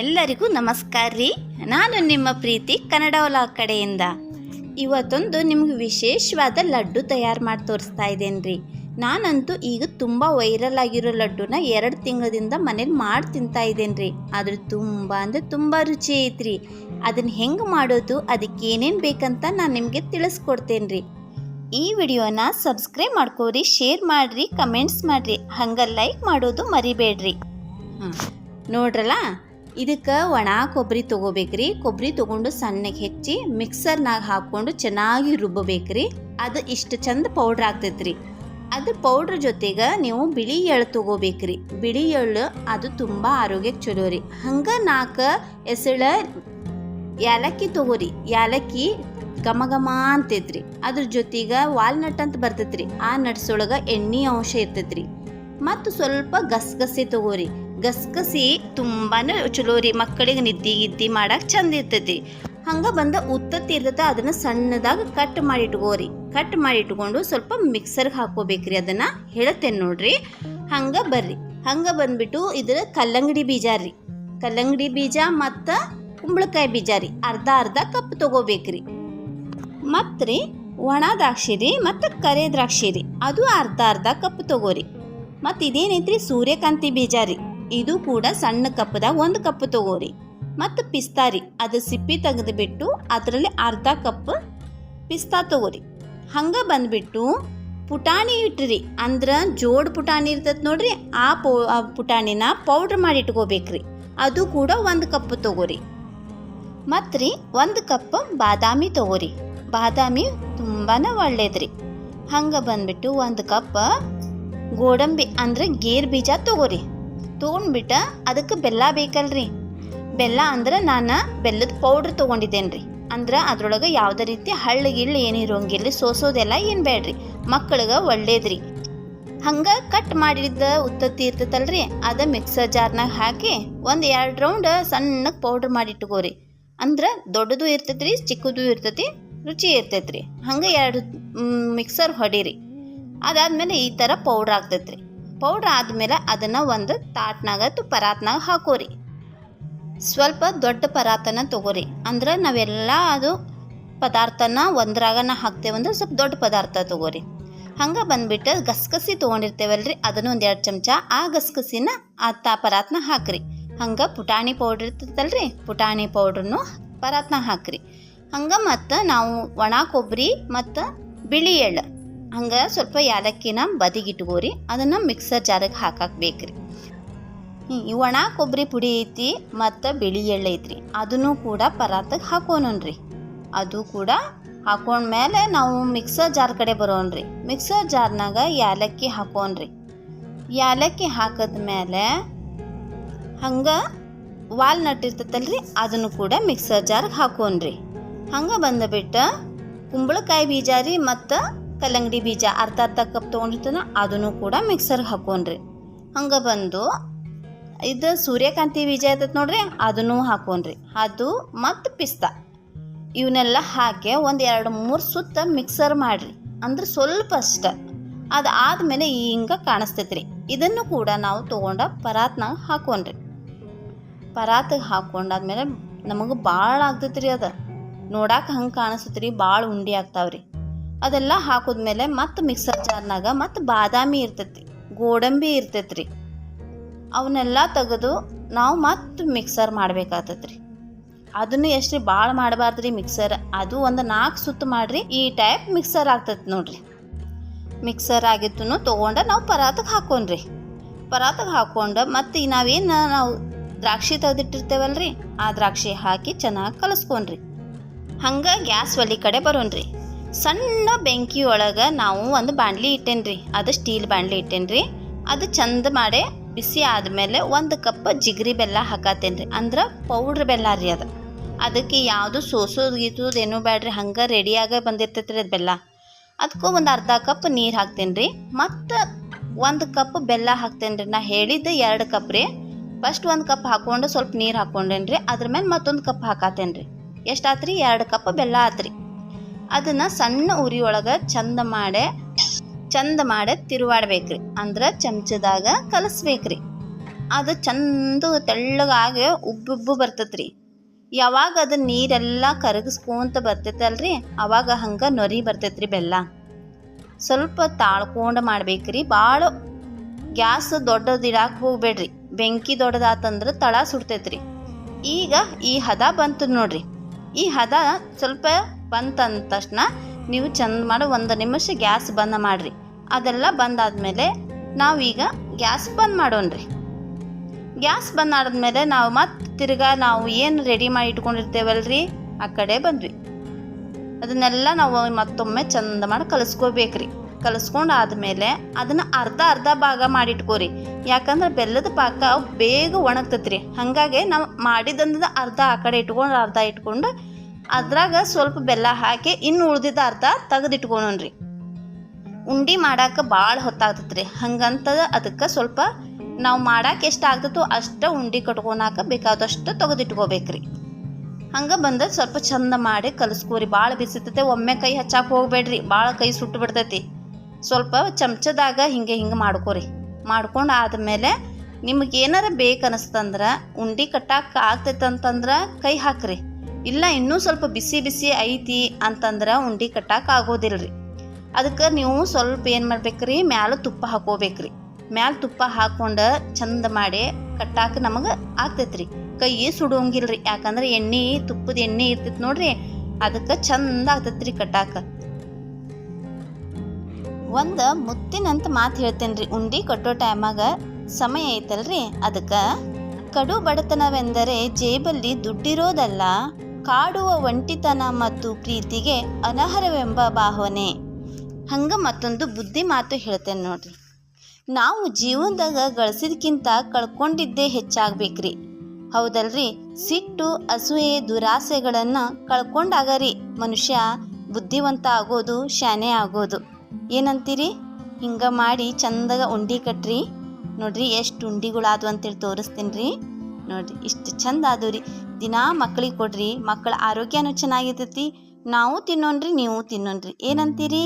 ಎಲ್ಲರಿಗೂ ನಮಸ್ಕಾರ ರೀ. ನಾನು ನಿಮ್ಮ ಪ್ರೀತಿ ಕನ್ನಡ ಒಲ ಕಡೆಯಿಂದ. ಇವತ್ತೊಂದು ನಿಮ್ಗೆ ವಿಶೇಷವಾದ ಲಡ್ಡು ತಯಾರು ಮಾಡಿ ತೋರಿಸ್ತಾ ಇದ್ದೇನೆ ರೀ. ನಾನಂತೂ ಈಗ ತುಂಬ ವೈರಲ್ ಆಗಿರೋ ಲಡ್ಡುನ ಎರಡು ತಿಂಗಳಿಂದ ಮನೇಲಿ ಮಾಡಿ ತಿಂತಾ ಇದ್ದೇನೆ ರೀ. ಆದ್ರೆ ತುಂಬ ಅಂದರೆ ತುಂಬ ರುಚಿ ಐತ್ರಿ ಅದನ್ನು ಹೆಂಗೆ ಮಾಡೋದು, ಅದಕ್ಕೆ ಏನೇನು ಬೇಕಂತ ನಾನು ನಿಮಗೆ ತಿಳಿಸ್ಕೊಡ್ತೇನೆ ರೀ. ಈ ವಿಡಿಯೋನ ಸಬ್ಸ್ಕ್ರೈಬ್ ಮಾಡ್ಕೋರಿ ಶೇರ್ ಮಾಡಿರಿ, ಕಮೆಂಟ್ಸ್ ಮಾಡಿರಿ. ಹಂಗೆ ಲೈಕ್ ಮಾಡೋದು ಮರಿಬೇಡ್ರಿ. ಹಾಂ ನೋಡ್ರಲ್ಲ ಇದಕ್ಕೆ ಒಣ ಕೊಬ್ಬರಿ ತೊಗೋಬೇಕ್ರಿ. ಕೊಬ್ಬರಿ ತೊಗೊಂಡು ಸಣ್ಣಗೆ ಹೆಚ್ಚಿ ಮಿಕ್ಸರ್ನಾಗ ಹಾಕ್ಕೊಂಡು ಚೆನ್ನಾಗಿ ರುಬ್ಬಬೇಕ್ರಿ. ಅದು ಇಷ್ಟು ಚಂದ ಪೌಡ್ರ್ ಆಗ್ತೈತ್ರಿ. ಅದು ಪೌಡ್ರ್ ಜೊತೆಗೆ ನೀವು ಬಿಳಿ ಎಳ್ಳು ತೊಗೋಬೇಕ್ರಿ. ಬಿಳಿ ಎಳ್ಳು ಅದು ತುಂಬ ಆರೋಗ್ಯಕ್ಕೆ ಚಲೋ ರೀ ಹಂಗೆ ನಾಲ್ಕು ಎಸಳ ಏಲಕ್ಕಿ ತಗೋರಿ. ಏಲಕ್ಕಿ ಘಮ ಘಮ ಅಂತೈತ್ರಿ. ಅದ್ರ ಜೊತೆಗೆ ವಾಲ್ನಟ್ ಅಂತ ಬರ್ತೈತ್ರಿ. ಆ ನಟ್ಸೊಳಗೆ ಎಣ್ಣೆ ಅಂಶ ಇರ್ತೈತ್ರಿ. ಮತ್ತು ಸ್ವಲ್ಪ ಗಸಗಸೆ ತಗೋರಿ. ಗಸಗಸಿ ತುಂಬಾ ಚಲೋ ರೀ. ಮಕ್ಕಳಿಗೆ ನಿದ್ದಿ ಗಿದ್ದಿ ಮಾಡಕ್ಕೆ ಚಂದ ಇರ್ತೈತಿ. ಹಂಗೆ ಬಂದ ಉತ್ತತ್ತಿ ಇರ್ತೈತೆ ಅದನ್ನು ಸಣ್ಣದಾಗ ಕಟ್ ಮಾಡಿ ಇಟ್ಕೋರಿ ಕಟ್ ಮಾಡಿ ಇಟ್ಕೊಂಡು ಸ್ವಲ್ಪ ಮಿಕ್ಸರ್ಗೆ ಹಾಕೋಬೇಕ್ರಿ ಅದನ್ನು. ಹೇಳ್ತೇನೆ ನೋಡ್ರಿ. ಹಂಗೆ ಬರ್ರಿ. ಹಂಗೆ ಬಂದ್ಬಿಟ್ಟು ಇದ್ರ ಕಲ್ಲಂಗಡಿ ಬೀಜ ರೀ. ಕಲ್ಲಂಗಡಿ ಬೀಜ ಮತ್ತು ಕುಂಬಳಕಾಯಿ ಬೀಜ ರೀ. ಅರ್ಧ ಅರ್ಧ ಕಪ್ ತಗೋಬೇಕ್ರಿ. ಮತ್ತು ರೀ ಒಣ ದ್ರಾಕ್ಷಿ ರೀ ಮತ್ತು ಕರೆ ದ್ರಾಕ್ಷಿ ರೀ. ಅದು ಅರ್ಧ ಅರ್ಧ ಕಪ್ ತಗೋರಿ. ಮತ್ತು ಇದೇನೈತ್ರಿ? ಸೂರ್ಯಕಾಂತಿ ಬೀಜ ರೀ. ಇದು ಕೂಡ ಸಣ್ಣ ಕಪ್ದಾಗ ಒಂದು ಕಪ್ ತಗೋರಿ. ಮತ್ತು ಪಿಸ್ತಾರಿ ಅದು ಸಿಪ್ಪಿ ತೆಗೆದುಬಿಟ್ಟು ಅದರಲ್ಲಿ ಅರ್ಧ ಕಪ್ ಪಿಸ್ತಾ ತಗೋರಿ. ಹಂಗೆ ಬಂದ್ಬಿಟ್ಟು ಪುಟಾಣಿ ಇಟ್ರಿ, ಅಂದ್ರೆ ಜೋಡ್ ಪುಟಾಣಿ ಇರ್ತೈತೆ ನೋಡ್ರಿ, ಆ ಪೌ ಪುಟಾಣಿನ ಪೌಡ್ರ್ ಮಾಡಿ ಇಟ್ಕೋಬೇಕ್ರಿ. ಅದು ಕೂಡ ಒಂದು ಕಪ್ ತಗೋರಿ. ಮತ್ತು ರೀ, ಒಂದು ಕಪ್ ಬಾದಾಮಿ ತಗೋರಿ. ಬಾದಾಮಿ ತುಂಬಾ ಒಳ್ಳೇದ್ರಿ ಹಂಗೆ ಬಂದ್ಬಿಟ್ಟು ಒಂದು ಕಪ್ ಗೋಡಂಬಿ, ಅಂದ್ರೆ ಗೇರ್ ಬೀಜ ತಗೋರಿ. ತೊಗೊಂಡ್ಬಿಟ್ಟ ಅದಕ್ಕೆ ಬೆಲ್ಲ ಬೇಕಲ್ರಿ. ಬೆಲ್ಲ ಅಂದ್ರೆ ನಾನು ಬೆಲ್ಲದ ಪೌಡ್ರ್ ತೊಗೊಂಡಿದ್ದೇನೆ ರೀ ಅಂದ್ರೆ ಅದ್ರೊಳಗೆ ಯಾವುದೇ ರೀತಿ ಹಳ್ಳಗಿಳ್ಳು ಏನು ಇರೋಂಗಿಲ್ಲ, ಸೋಸೋದೆಲ್ಲ ಏನು ಬೇಡ್ರಿ. ಮಕ್ಕಳಿಗೆ ಒಳ್ಳೇದ್ರಿ. ಹಂಗೆ ಕಟ್ ಮಾಡಿದ ಉತ್ತತ್ತಿ ಇರ್ತೈತಲ್ರಿ ಅದ ಮಿಕ್ಸರ್ ಜಾರ್ನಾಗ ಹಾಕಿ ಒಂದು ಎರಡು ರೌಂಡ್ ಸಣ್ಣಗೆ ಪೌಡ್ರ್ ಮಾಡಿ ಇಟ್ಕೋರಿ ಅಂದ್ರೆ ದೊಡ್ಡದು ಇರ್ತೈತ್ರಿ, ಚಿಕ್ಕದು ಇರ್ತೈತಿ, ರುಚಿ ಇರ್ತೈತ್ರಿ. ಹಂಗೆ ಎರಡು ಮಿಕ್ಸರ್ ಹೊಡೀರಿ. ಅದಾದ್ಮೇಲೆ ಈ ಥರ ಪೌಡ್ರ್ ಆಗ್ತೈತ್ರಿ. ಪೌಡ್ರ್ ಆದಮೇಲೆ ಅದನ್ನು ಒಂದು ತಾಟ್ನಾಗ ಅಥವಾ ಪರಾತ್ನಾಗ ಹಾಕೋರಿ. ಸ್ವಲ್ಪ ದೊಡ್ಡ ಪರಾತನ ತಗೋರಿ. ಅಂದ್ರೆ ನಾವೆಲ್ಲ ಅದು ಪದಾರ್ಥನ ಒಂದ್ರಾಗನ ಹಾಕ್ತೇವಂದ್ರೆ ಸ್ವಲ್ಪ ದೊಡ್ಡ ಪದಾರ್ಥ ತಗೋರಿ. ಹಂಗೆ ಬಂದ್ಬಿಟ್ಟು ಗಸಗಸಿ ತೊಗೊಂಡಿರ್ತೇವಲ್ರಿ, ಅದನ್ನು ಒಂದು ಎರಡು ಚಮಚ ಆ ಗಸಗಸಿನ ಆ ತಾ ಪರಾತ್ನ ಹಾಕ್ರಿ. ಹಂಗೆ ಪುಟಾಣಿ ಪೌಡ್ರ್ ಇರ್ತದಲ್ರಿ, ಪುಟಾಣಿ ಪೌಡ್ರನ್ನು ಪರಾತ್ನ ಹಾಕ್ರಿ. ಹಂಗೆ ಮತ್ತು ನಾವು ಒಣ ಕೊಬ್ಬರಿ ಮತ್ತು ಬಿಳಿ ಎಳ್ಳು. ಹಂಗೆ ಸ್ವಲ್ಪ ಯಾಲಕ್ಕಿನ ಬದಿಗಿಟ್ಕೋರಿ. ಅದನ್ನು ಮಿಕ್ಸರ್ ಜಾರಿಗೆ ಹಾಕಕ್ಕೆ ಬೇಕ್ರಿ ಈ ಒಣ ಕೊಬ್ಬರಿ ಪುಡಿ ಐತಿ ಮತ್ತು ಬಿಳಿ ಎಳ್ಳು ಐತ್ರಿ. ಅದನ್ನು ಕೂಡ ಪರಾತಕ್ಕೆ ಹಾಕೋಣನ್ರಿ ಅದು ಕೂಡ ಹಾಕೊಂಡ್ಮೇಲೆ ನಾವು ಮಿಕ್ಸರ್ ಜಾರ್ ಕಡೆ ಬರೋಣ್ರಿ ಮಿಕ್ಸರ್ ಜಾರ್ನಾಗ ಯಾಲಕ್ಕಿ ಹಾಕೋಣ್ರಿ ಯಾಲಕ್ಕಿ ಹಾಕಿದ್ಮೇಲೆ ಹಂಗೆ ವಾಲ್ನಟ್ ಇರ್ತೈತಲ್ರಿ ಅದನ್ನು ಕೂಡ ಮಿಕ್ಸರ್ ಜಾರ್ಗೆ ಹಾಕೋಣ್ರಿ ಹಂಗೆ ಬಂದುಬಿಟ್ಟು ಕುಂಬಳಕಾಯಿ ಬೀಜ ರೀ ಮತ್ತು ಕಲ್ಲಂಗಡಿ ಬೀಜ ಅರ್ಧ ಅರ್ಧ ಕಪ್ ತೊಗೊಂಡಿರ್ತದ ಅದನ್ನು ಕೂಡ ಮಿಕ್ಸರ್ಗೆ ಹಾಕೊಂಡ್ರಿ ಹಂಗೆ ಬಂದು ಇದು ಸೂರ್ಯಕಾಂತಿ ಬೀಜ ಇರ್ತೈತೆ ನೋಡ್ರಿ, ಅದನ್ನು ಹಾಕೊಂಡ್ರಿ ಅದು ಮತ್ತು ಪಿಸ್ತಾ. ಇವನ್ನೆಲ್ಲ ಹಾಕಿ ಒಂದು ಎರಡು ಮೂರು ಸುತ್ತ ಮಿಕ್ಸರ್ ಮಾಡಿರಿ. ಅಂದ್ರೆ ಸ್ವಲ್ಪ ಅಷ್ಟ. ಅದು ಆದಮೇಲೆ ಹಿಂಗೆ ಕಾಣಿಸ್ತೈತ್ರಿ. ಇದನ್ನು ಕೂಡ ನಾವು ತೊಗೊಂಡ ಪರಾತ್ನಾಗ ಹಾಕೊಂಡ್ರಿ ಪರಾತಿಗೆ ಹಾಕೊಂಡಾದ್ಮೇಲೆ ನಮಗೆ ಭಾಳ ಆಗ್ತೈತ್ರಿ ಅದು. ನೋಡಕ್ಕೆ ಹಂಗೆ ಕಾಣಿಸ್ತೈತ್ರಿ ಭಾಳ ಉಂಡೆ ಆಗ್ತಾವ್ರಿ. ಅದೆಲ್ಲ ಹಾಕಿದ್ಮೇಲೆ ಮತ್ತು ಮಿಕ್ಸರ್ ಜಾರ್ನಾಗ ಮತ್ತು ಬಾದಾಮಿ ಇರ್ತೈತಿ, ಗೋಡಂಬಿ ಇರ್ತೈತ್ರಿ. ಅವನ್ನೆಲ್ಲ ತೆಗೆದು ನಾವು ಮತ್ತು ಮಿಕ್ಸರ್ ಮಾಡ್ಬೇಕಾಗ್ತೈತ್ರಿ. ಅದನ್ನು ಎಷ್ಟು ಭಾಳ ಮಾಡಬಾರ್ದ್ರಿ ಮಿಕ್ಸರ್ ಅದು ಒಂದು ನಾಲ್ಕು ಸುತ್ತು ಮಾಡಿರಿ, ಈ ಟೈಪ್ ಮಿಕ್ಸರ್ ಆಗ್ತೈತಿ ನೋಡ್ರಿ. ಮಿಕ್ಸರ್ ಆಗಿತ್ತು ತೊಗೊಂಡು ನಾವು ಪರಾತಕ್ಕೆ ಹಾಕೊಂಡ್ರಿ. ಪರಾತಕ್ಕೆ ಹಾಕೊಂಡು ಮತ್ತು ನಾವೇನು ನಾವು ದ್ರಾಕ್ಷಿ ತೆಗೆದಿಟ್ಟಿರ್ತೇವಲ್ರಿ, ಆ ದ್ರಾಕ್ಷಿ ಹಾಕಿ ಚೆನ್ನಾಗಿ ಕಲಸ್ಕೊಂಡ್ರಿ. ಹಂಗೆ ಗ್ಯಾಸ್ ಒಲಿ ಕಡೆ ಬರೋಣ್ರಿ. ಸಣ್ಣ ಬೆಂಕಿ ಒಳಗೆ ನಾವು ಒಂದು ಬಾಣಲಿ ಇಟ್ಟೇನ್ರಿ. ಅದು ಸ್ಟೀಲ್ ಬಾಣಲಿ ಇಟ್ಟೇನ್ರಿ. ಅದು ಚಂದ ಮಾಡಿ ಬಿಸಿ ಆದಮೇಲೆ ಒಂದು ಕಪ್ ಜಿಗ್ರಿ ಬೆಲ್ಲ ಹಾಕತ್ತೇನ್ರಿ. ಅಂದ್ರೆ ಪೌಡ್ರ್ ಬೆಲ್ಲ ರೀ ಅದು. ಅದಕ್ಕೆ ಯಾವುದು ಸೋಸೋದು ಗೀಸೋದು ಏನೂ ಬೇಡ್ರಿ ಹಂಗೆ ರೆಡಿಯಾಗ ಬಂದಿರ್ತೈತ್ರಿ ಅದು ಬೆಲ್ಲ. ಅದಕ್ಕೂ ಒಂದು ಅರ್ಧ ಕಪ್ ನೀರು ಹಾಕ್ತೇನೆ ರೀ ಮತ್ತು ಒಂದು ಕಪ್ ಬೆಲ್ಲ ಹಾಕ್ತೇನೆ ರೀ ನಾ ಹೇಳಿದ್ದು ಎರಡು ಕಪ್ ರೀ. ಫಸ್ಟ್ ಒಂದು ಕಪ್ ಹಾಕ್ಕೊಂಡು ಸ್ವಲ್ಪ ನೀರು ಹಾಕ್ಕೊಂಡೇನ್ರಿ ರೀ ಅದ್ರ ಮೇಲೆ ಮತ್ತೊಂದು ಕಪ್ ಹಾಕತ್ತೇನೆ ರೀ ಎಷ್ಟು ಆತ್ರಿ? ಎರಡು ಕಪ್ ಬೆಲ್ಲ ಆತ್ರಿ. ಅದನ್ನು ಸಣ್ಣ ಉರಿ ಒಳಗೆ ಚಂದ ಮಾಡಿ ಚಂದ ಮಾಡಿ ತಿರುವಾಡ್ಬೇಕ್ರಿ. ಅಂದ್ರೆ ಚಮಚದಾಗ ಕಲಸ್ಬೇಕ್ರಿ. ಅದು ಚಂದ ತೆಳ್ಳಗಾಗಿ ಉಬ್ಬುಬ್ಬು ಬರ್ತೈತ್ರಿ. ಯಾವಾಗ ಅದು ನೀರೆಲ್ಲ ಕರಗಿಸ್ಕೊಂತ ಬರ್ತೈತಲ್ರಿ, ಅವಾಗ ಹಂಗೆ ನೊರಿ ಬರ್ತೈತ್ರಿ ಬೆಲ್ಲ. ಸ್ವಲ್ಪ ತಾಳ್ಕೊಂಡು ಮಾಡ್ಬೇಕ್ರಿ ಭಾಳ ಗ್ಯಾಸ್ ದೊಡ್ಡದು ಇಡಾಕ್ ಹೋಗ್ಬೇಡ್ರಿ. ಬೆಂಕಿ ದೊಡ್ಡದಾತಂದ್ರೆ ತಳ ಸುಡ್ತೈತ್ರಿ. ಈಗ ಈ ಹದ ಬಂತು ನೋಡ್ರಿ. ಈ ಹದ ಸ್ವಲ್ಪ ಬಂತಂದ ತಕ್ಷಣ ನೀವು ಚಂದ ಮಾಡಿ, ಒಂದು ನಿಮಿಷ ಗ್ಯಾಸ್ ಬಂದ್ ಮಾಡಿರಿ. ಅದೆಲ್ಲ ಬಂದಾದಮೇಲೆ ನಾವೀಗ ಗ್ಯಾಸ್ ಬಂದ್ ಮಾಡೋಣ್ರಿ. ಗ್ಯಾಸ್ ಬಂದ್ ಆದ್ಮೇಲೆ ನಾವು ಮತ್ತೆ ತಿರ್ಗಾ ನಾವು ಏನು ರೆಡಿ ಮಾಡಿ ಇಟ್ಕೊಂಡಿರ್ತೇವಲ್ರಿ? ಆ ಕಡೆ ಬಂದ್ವಿ. ಅದನ್ನೆಲ್ಲ ನಾವು ಮತ್ತೊಮ್ಮೆ ಚಂದ ಮಾಡಿ ಕಲಿಸ್ಕೋಬೇಕ್ರಿ. ಕಲಿಸ್ಕೊಂಡು ಆದಮೇಲೆ ಅದನ್ನು ಅರ್ಧ ಅರ್ಧ ಭಾಗ ಮಾಡಿಟ್ಕೋರಿ ಯಾಕಂದ್ರೆ ಬೆಲ್ಲದ ಪಾಕ ಬೇಗ ಒಣಗ್ತೈತ್ರಿ. ಹಾಗಾಗಿ ನಾವು ಮಾಡಿದಂದ ಅರ್ಧ ಆ ಕಡೆ ಇಟ್ಕೊಂಡು ಅರ್ಧ ಇಟ್ಕೊಂಡು ಅದ್ರಾಗ ಸ್ವಲ್ಪ ಬೆಲ್ಲ ಹಾಕಿ ಇನ್ನು ಉಳ್ದಿದ್ದ ಅರ್ಧ ತೆಗೆದಿಟ್ಕೊಳನ್ರಿ ಉಂಡೆ ಮಾಡಾಕ ಭಾಳ ಹೊತ್ತಾಗ್ತೈತ್ರಿ. ಹಂಗಂತ ಅದಕ್ಕೆ ಸ್ವಲ್ಪ ನಾವು ಮಾಡಾಕ ಎಷ್ಟು ಆಗ್ತೈತೋ ಅಷ್ಟು ಉಂಡೆ ಕಟ್ಕೊಳಕ ಬೇಕಾದಷ್ಟು ತೆಗೆದಿಟ್ಕೋಬೇಕ್ರಿ. ಹಂಗೆ ಬಂದ ಸ್ವಲ್ಪ ಚಂದ ಮಾಡಿ ಕಲಿಸ್ಕೋರಿ. ಭಾಳ ಬಿಸಿತೈತೆ, ಒಮ್ಮೆ ಕೈ ಹಚ್ಚಾಕ ಹೋಗ್ಬೇಡ್ರಿ. ಭಾಳ ಕೈ ಸುಟ್ಟು ಬಿಡ್ತೈತಿ. ಸ್ವಲ್ಪ ಚಮಚದಾಗ ಹಿಂಗೆ ಹಿಂಗೆ ಮಾಡ್ಕೋರಿ. ಮಾಡ್ಕೊಂಡು ಆದಮೇಲೆ ನಿಮಗೆ ಏನಾರ ಬೇಕು ಅನಿಸ್ತಂದ್ರೆ ಉಂಡೆ ಕಟ್ಟಾಕ ಆಗ್ತೈತಂತಂದ್ರೆ ಕೈ ಹಾಕ್ರಿ. ಇಲ್ಲ, ಇನ್ನೂ ಸ್ವಲ್ಪ ಬಿಸಿ ಬಿಸಿ ಐತಿ ಅಂತಂದ್ರೆ ಉಂಡೆ ಕಟ್ಟಾಕ ಆಗೋದಿಲ್ರಿ. ಅದಕ್ಕೆ ನೀವು ಸ್ವಲ್ಪ ಏನು ಮಾಡ್ಬೇಕ್ರಿ, ಮ್ಯಾಲ ತುಪ್ಪ ಹಾಕೋಬೇಕ್ರಿ. ಮ್ಯಾಲ ತುಪ್ಪ ಹಾಕ್ಕೊಂಡು ಚಂದ ಮಾಡಿ ಕಟ್ಟಾಕ ನಮಗೆ ಆಗ್ತೈತ್ರಿ. ಕೈ ಸುಡೋಂಗಿಲ್ರಿ, ಯಾಕಂದ್ರೆ ಎಣ್ಣೆ, ತುಪ್ಪದ ಎಣ್ಣೆ ಇರ್ತೈತಿ ನೋಡ್ರಿ, ಅದಕ್ಕೆ ಚಂದ ಆಗ್ತೈತ್ರಿ ಕಟ್ಟಾಕ. ಒಂದು ಮುತ್ತಿನಂತ ಮಾತು ಹೇಳ್ತೇನೆ ರೀ ಉಂಡಿ ಕಟ್ಟೋ ಟೈಮಾಗ ಸಮಯ ಐತಲ್ರಿ, ಅದಕ್ಕೆ ಕಡು ಬಡತನವೆಂದರೆ ಜೇಬಲ್ಲಿ ದುಡ್ಡಿರೋದಲ್ಲ ಕಾಡುವ ಒಂಟಿತನ ಮತ್ತು ಪ್ರೀತಿಗೆ ಅನರ್ಹವೆಂಬ ಭಾವನೆ. ಹಂಗೆ ಮತ್ತೊಂದು ಬುದ್ಧಿ ಮಾತು ಹೇಳ್ತೇನೆ ನೋಡ್ರಿ. ನಾವು ಜೀವನದಾಗ ಗಳಿಸಿದ್ಕಿಂತ ಕಳ್ಕೊಂಡಿದ್ದೇ ಹೆಚ್ಚಾಗ್ಬೇಕ್ರಿ. ಹೌದಲ್ರಿ? ಸಿಟ್ಟು, ಅಸೂಯೆ, ದುರಾಸೆಗಳನ್ನು ಕಳ್ಕೊಂಡಾಗ ರೀ ಮನುಷ್ಯ ಬುದ್ಧಿವಂತ ಆಗೋದು ಶಾನೆ ಆಗೋದು. ಏನಂತೀರಿ? ಹಿಂಗೆ ಮಾಡಿ ಚಂದಾಗ ಉಂಡಿ ಕಟ್ರಿ. ನೋಡ್ರಿ, ಎಷ್ಟು ಉಂಡಿಗಳಾದ್ವು ಅಂತೇಳಿ ತೋರಿಸ್ತೀನಿ ರೀ ನೋಡ್ರಿ, ಇಷ್ಟು ಚಂದ ಅದು ರೀ. ದಿನಾ ಮಕ್ಳಿಗೆ ಕೊಡ್ರಿ ಮಕ್ಕಳ ಆರೋಗ್ಯನೂ ಚೆನ್ನಾಗಿರ್ತೈತಿ. ನಾವು ತಿನ್ನೋಣ್ರಿ, ನೀವು ತಿನ್ನೋಣ್ರಿ. ಏನಂತೀರಿ?